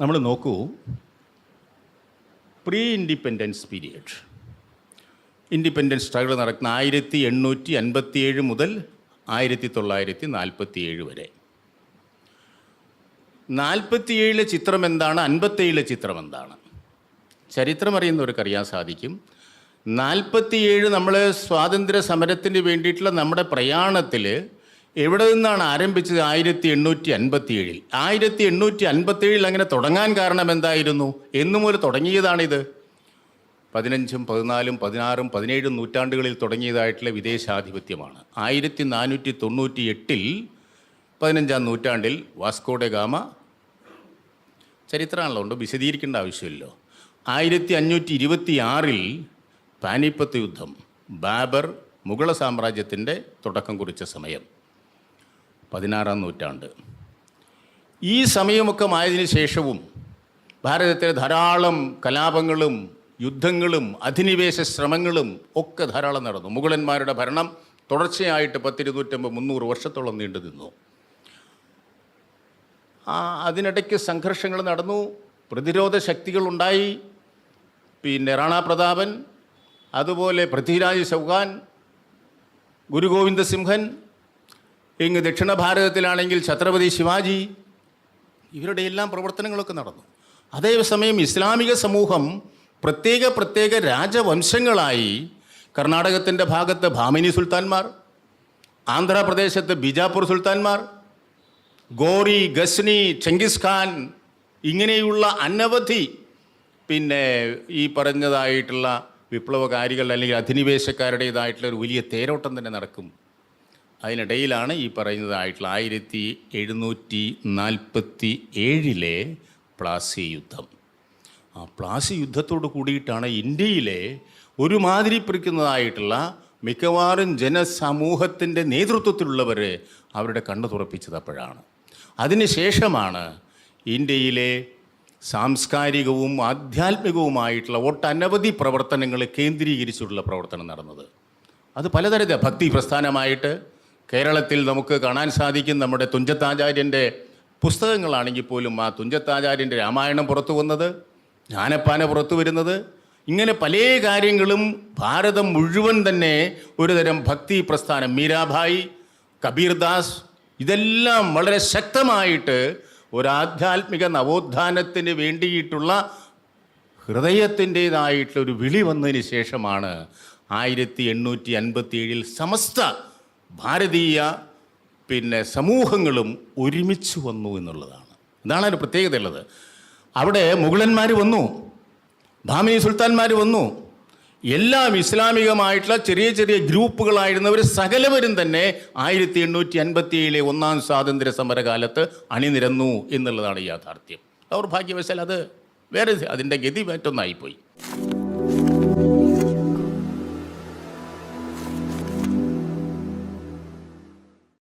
നമ്മൾ നോക്കൂ. Pre independence period independence struggle നടക്കുന്ന ആയിരത്തി എണ്ണൂറ്റി അൻപത്തിയേഴ് മുതൽ ആയിരത്തി തൊള്ളായിരത്തി നാൽപ്പത്തിയേഴ് വരെ. നാൽപ്പത്തിയേഴിലെ ചിത്രം എന്താണ്? അൻപത്തേഴിലെ ചിത്രം എന്താണ്? ചരിത്രം അറിയുന്നവർക്ക് അറിയാൻ സാധിക്കും. നാൽപ്പത്തിയേഴ് നമ്മൾ സ്വാതന്ത്ര്യ സമരത്തിന് വേണ്ടിയിട്ടുള്ള നമ്മുടെ പ്രയാണത്തിൽ എവിടെ നിന്നാണ് ആരംഭിച്ചത് ആയിരത്തി എണ്ണൂറ്റി അൻപത്തി ഏഴിൽ ആയിരത്തി എണ്ണൂറ്റി അൻപത്തി ഏഴിൽ അങ്ങനെ തുടങ്ങാൻ കാരണം എന്തായിരുന്നു? എന്നു മുതൽ തുടങ്ങിയതാണിത്. പതിനഞ്ചും പതിനാലും പതിനാറും പതിനേഴും നൂറ്റാണ്ടുകളിൽ തുടങ്ങിയതായിട്ടുള്ള വിദേശാധിപത്യമാണ്. ആയിരത്തി നാനൂറ്റി തൊണ്ണൂറ്റി എട്ടിൽ പതിനഞ്ചാം നൂറ്റാണ്ടിൽ വാസ്കോഡെ ഗാമ ചരിത്രമാണല്ലോ ഉണ്ട് വിശദീകരിക്കേണ്ട ആവശ്യമില്ലല്ലോ. ആയിരത്തി അഞ്ഞൂറ്റി ഇരുപത്തി ആറിൽ പാനിപ്പത്ത് യുദ്ധം ബാബർ മുഗള സാമ്രാജ്യത്തിന്റെ തുടക്കം കുറിച്ച സമയം. പതിനാറാം നൂറ്റാണ്ട്. ഈ സമയമൊക്കെ ആയതിനു ശേഷവും ഭാരതത്തിലെ ധാരാളം കലാപങ്ങളും യുദ്ധങ്ങളും അധിനിവേശ ശ്രമങ്ങളും ഒക്കെ ധാരാളം നടന്നു. മുഗളന്മാരുടെ ഭരണം തുടർച്ചയായിട്ട് പത്തിരുന്നൂറ്റമ്പത് മുന്നൂറ് വർഷത്തോളം നീണ്ടു നിന്നു. ആ അതിനിടയ്ക്ക് സംഘർഷങ്ങൾ നടന്നു പ്രതിരോധ ശക്തികളുണ്ടായി പിന്നെ റാണാ പ്രതാപൻ അതുപോലെ പൃഥ്വിരാജ് ചൗഹാൻ ഗുരു ഗോവിന്ദ സിംഹൻ ഇങ്ങ് ദക്ഷിണ ഭാരതത്തിലാണെങ്കിൽ ഛത്രപതി ശിവാജി. ഇവരുടെ എല്ലാം പ്രവർത്തനങ്ങളൊക്കെ നടന്നു. അതേസമയം ഇസ്ലാമിക സമൂഹം പ്രത്യേക പ്രത്യേക രാജവംശങ്ങളായി കർണാടകത്തിന്റെ ഭാഗത്ത് ഭാമിനി സുൽത്താൻമാർ ആന്ധ്രാപ്രദേശത്ത് ബിജാപൂർ സുൽത്താൻമാർ ഗോറി ഗസ്നി ചെങ്കിസ് ഖാൻ ഇങ്ങനെയുള്ള അനവധി പിന്നെ ഈ പറഞ്ഞതായിട്ടുള്ള വിപ്ലവകാരികൾ അല്ലെങ്കിൽ അധിനിവേശക്കാരുടേതായിട്ടുള്ള ഒരു വലിയ തേരോട്ടം തന്നെ നടക്കും. അതിനിടയിലാണ് ഈ പറയുന്നതായിട്ടുള്ള ആയിരത്തി എഴുന്നൂറ്റി നാൽപ്പത്തി ഏഴിലെ പ്ലാസി യുദ്ധം ആ പ്ലാസി യുദ്ധത്തോട് കൂടിയിട്ടാണ് ഇന്ത്യയിലെ ഒരുമാതിരി പിടിക്കുന്നതായിട്ടുള്ള മിക്കവാറും ജനസമൂഹത്തിന്റെ നേതൃത്വത്തിലുള്ളവർ അവരുടെ കണ്ണു തുറപ്പിച്ചത് അപ്പോഴാണ്. അതിനുശേഷമാണ് ഇന്ത്യയിലെ സാംസ്കാരികവും ആധ്യാത്മികവുമായിട്ടുള്ള ഒട്ടനവധി പ്രവർത്തനങ്ങൾ കേന്ദ്രീകരിച്ചുള്ള പ്രവർത്തനം നടന്നത്. അത് പലതരത്തിൽ ഭക്തി പ്രസ്ഥാനമായിട്ട് കേരളത്തിൽ നമുക്ക് കാണാൻ സാധിക്കും നമ്മുടെ തുഞ്ചത്താചാര്യന്റെ പുസ്തകങ്ങളാണെങ്കിൽ പോലും ആ തുഞ്ചത്താചാര്യന്റെ രാമായണം പുറത്തു വന്നത് ജ്ഞാനപ്പാന പുറത്തു വരുന്നത്. ഇങ്ങനെ പല കാര്യങ്ങളും ഭാരതം മുഴുവൻ തന്നെ ഒരുതരം ഭക്തി പ്രസ്ഥാനം. മീരാഭായി കബീർദാസ് ഇതെല്ലാം വളരെ ശക്തമായിട്ട് ഒരാധ്യാത്മിക നവോത്ഥാനത്തിന് വേണ്ടിയിട്ടുള്ള ഹൃദയത്തിന്റേതായിട്ടുള്ള ഒരു വിളി വന്നതിന് ശേഷമാണ് ആയിരത്തി എണ്ണൂറ്റി അൻപത്തി ഏഴിൽ സമസ്ത ഭാരതീയ പിന്നെ സമൂഹങ്ങളും ഒരുമിച്ച് വന്നു എന്നുള്ളതാണ്. ഇതാണ് അതിന്റെ പ്രത്യേകത ഉള്ളത്. അവിടെ മുഗളന്മാർ വന്നു ഭാമിനി സുൽത്താൻമാർ വന്നു. എല്ലാം ഇസ്ലാമികമായിട്ടുള്ള ചെറിയ ചെറിയ ഗ്രൂപ്പുകളായിരുന്നവർ സകലവരും തന്നെ ആയിരത്തി എണ്ണൂറ്റി അൻപത്തി ഏഴിലെ ഒന്നാം സ്വാതന്ത്ര്യ സമരകാലത്ത് അണിനിരന്നു എന്നുള്ളതാണ് യാഥാർത്ഥ്യം. ദൗർഭാഗ്യവശാൽ അത് വേറെ അതിന്റെ ഗതി മറ്റൊന്നായിപ്പോയി.